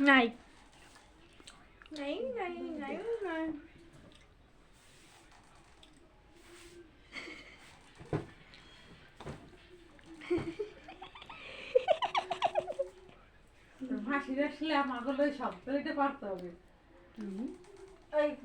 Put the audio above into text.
নাই নাই নাই নাই নাই হাসি আসলে আমাগুলো শব্দ দিতে পারতে হবে। Ay